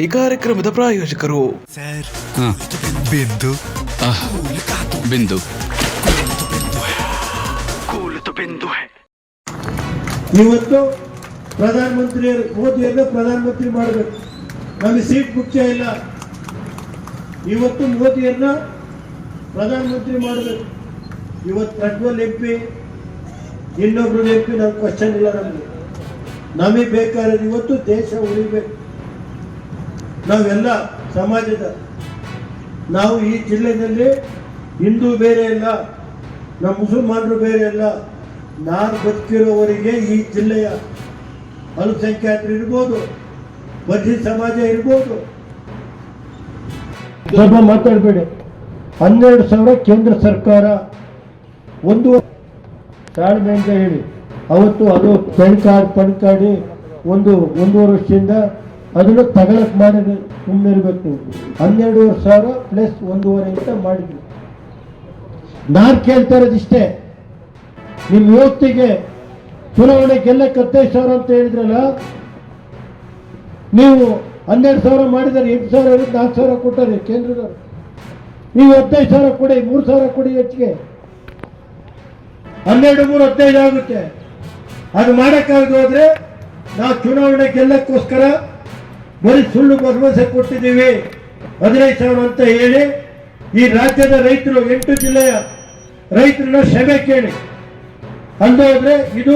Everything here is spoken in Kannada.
ಈ ಕಾರ್ಯಕ್ರಮದ ಪ್ರಾಯೋಜಕರು. ಬಿಂದು. ಬಿಂದು. ಇವತ್ತು ಪ್ರಧಾನಮಂತ್ರಿ ಮೋದಿಯನ್ನ ಪ್ರಧಾನಮಂತ್ರಿ ಮಾಡಬೇಕು. ನಮಗೆ ಸೀಟ್ ಮುಖ್ಯ ಇಲ್ಲ. ಇವತ್ತು ಮೋದಿಯನ್ನ ಪ್ರಧಾನಮಂತ್ರಿ ಮಾಡಬೇಕು. ಇವತ್ತು ಪ್ರಜ್ವಲ್ ಎಂ ಪಿ ಇನ್ನೊಬ್ರು ಎಂ ಪಿ ನಮ್ಗೆ ಕ್ವಶನ್ ಇಲ್ಲ ನಮಗೆ. ನಮಗೆ ಬೇಕಾದ್ರೆ ಇವತ್ತು ದೇಶ ಉಳಿಬೇಕು. ನಾವೆಲ್ಲ ಸಮಾಜದ, ನಾವು ಈ ಜಿಲ್ಲೆಯಲ್ಲಿ ಹಿಂದೂ ಬೇರೆ ಇಲ್ಲ ನಮ್ಮ ಮುಸಲ್ಮಾನರು ಬೇರೆ ಇಲ್ಲ ನಾನು ಬದುಕಿರೋವರಿಗೆ ಈ ಜಿಲ್ಲೆಯ ಅಲ್ಪಸಂಖ್ಯಾತರು ಇರ್ಬೋದು ಬದ್ರಿ ಸಮಾಜ ಇರ್ಬೋದು. ಸ್ವಲ್ಪ ಮಾತಾಡಬೇಡಿ. ಹನ್ನೆರಡು ಸಾವಿರ ಕೇಂದ್ರ ಸರ್ಕಾರ, ಒಂದು ತಾಳ್ಮೆಯಿಂದ ಹೇಳಿ. ಅವತ್ತು ಅದು ಪೆನ್ ಕಾರ್ಡ್ ಪಣ್ ಕಾರ್ಡಿ ಒಂದು ಒಂದೂವರೆ ವರ್ಷದಿಂದ ಅದನ್ನು ತಗಲಕ್ಕೆ ಮಾಡಿದ್ರೆ ಸುಮ್ಮನೆ ಇರ್ಬೇಕು ನೀವು. ಹನ್ನೆರಡೂವರೆ ಸಾವಿರ ಪ್ಲಸ್ ಒಂದೂವರೆ ಅಂತ ಮಾಡಿದ್ವಿ ನಾನು ಕೇಳ್ತಾ ಇರೋದು ಇಷ್ಟೇ ನಿಮ್ಮ ಯುವತಿಗೆ ಚುನಾವಣೆ ಗೆಲ್ಲಕ್ಕೆ ಹತ್ತೈದು ಸಾವಿರ ಅಂತ ಹೇಳಿದ್ರಲ್ಲ, ನೀವು ಹನ್ನೆರಡು ಸಾವಿರ ಮಾಡಿದರೆ ಎಂಟು ಸಾವಿರ ಇರುತ್ತೆ ನಾಲ್ಕು ಸಾವಿರ ಕೊಟ್ಟಾರೆ ಕೇಂದ್ರದವರು ನೀವು ಹದಿನೈದು ಸಾವಿರ ಕೊಡಿ, ಮೂರು ಸಾವಿರ ಕೊಡಿ ಹೆಚ್ಚಿಗೆ. ಹನ್ನೆರಡು, ಮೂರು, ಹದಿನೈದು ಆಗುತ್ತೆ. ಅದು ಮಾಡೋಕ್ಕಾಗದು ಹೋದ್ರೆ ನಾವು ಚುನಾವಣೆ ಗೆಲ್ಲಕ್ಕೋಸ್ಕರ ಬರೀ ಸುಳ್ಳು ಭರವಸೆ ಕೊಟ್ಟಿದ್ದೀವಿ. ಹದಿನೈದು ಸಾವಿರ ಅಂತ ಹೇಳಿ ಈ ರಾಜ್ಯದ ರೈತರು ಎಂಟು ಜಿಲ್ಲೆಯ ರೈತರನ್ನ ಕ್ಷಮೆ ಕೇಳಿ. ಅಲ್ಲದೆ ಇದು